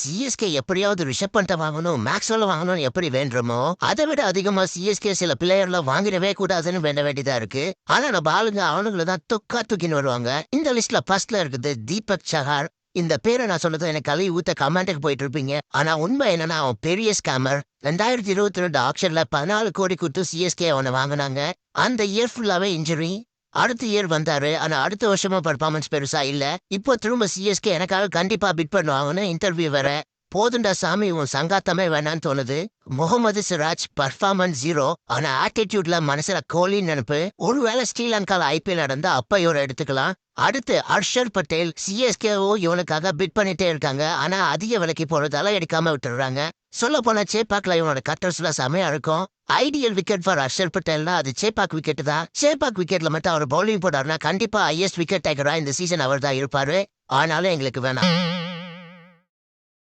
CSK எப்படியாவது ரிஷப் பண்ட வாங்கணும் மேக்ஸ்வெல் வாங்கணும்னு எப்படி வேண்டுமோ அதை விட அதிகமா சிஎஸ்கே சில பிளேயர்ல வாங்கிடவே கூடாதுன்னு வேண்ட வேண்டியதா இருக்கு. ஆனா நம்ம ஆளுங்க அவனுங்களை தான் தொக்கா தூக்கின்னு வருவாங்க. இந்த லிஸ்ட்ல ஃபர்ஸ்ட்ல இருக்குது தீபக் சஹார். இந்த பேரை நான் சொன்னது எனக்கு கழுவி ஊத்த கமெண்ட்டுக்கு போயிட்டு இருப்பீங்க. ஆனா உண்மை என்னன்னா அவன் பெரிய ஸ்கேமர் ரெண்டாயிரத்தி இருபத்தி ரெண்டு ஆக்ஷன்ல பதினாலு கோடி கொடுத்து சிஎஸ்கே அவனை வாங்கினாங்க. அந்த இயர் ஃபுல்லாவே இன்ஜுரி அடுத்த இயர் வந்தாரு. ஆனா அடுத்த வருஷமா பர்ஃபார்மன்ஸ் பெருசா இல்ல. இப்போ திரும்ப சிஎஸ்கே எனக்காக கண்டிப்பா பிட் பண்ணுவாங்கன்னு இன்டர்வியூ வேற. போதுண்டா சாமி உன் சங்காத்தமே வேணான்னு தோணுது. முகமது சிராஜ் பர்ஃபார்மன்ஸ் ஜீரோ ஆனா ஆட்டிடியூட்ல மனசுல கோலி நினைப்பு. ஒருவேளை ஸ்ரீலங்கால ஐபிஎல் நடந்தா அப்ப இவரை எடுத்துக்கலாம். அடுத்து ஹர்ஷர் பட்டேல் சிஎஸ்கேஓ இவனுக்காக பிட் பண்ணிட்டே இருக்காங்க. ஆனா அதிக விலைக்கு போறதால எடுக்காம விட்டுடுறாங்க. சொல்ல போன சேப்பாக்ல இவனோட கட்டர்ஸ்ல செமையா இருக்கும். ஐடியல் விக்கெட் ஃபார் அர்ஷல் பட்டேல்னா அது சேப்பாக் விக்கெட் தான். சேப்பாக் விக்கெட்ல மட்டும் அவர் பவுலிங் போட்டாருன்னா கண்டிப்பா ஹையஸ்ட் விக்கெட் டேக்கரா இந்த சீசன் அவர் தான் இருப்பாரு. ஆனாலும் எங்களுக்கு வேணாம்.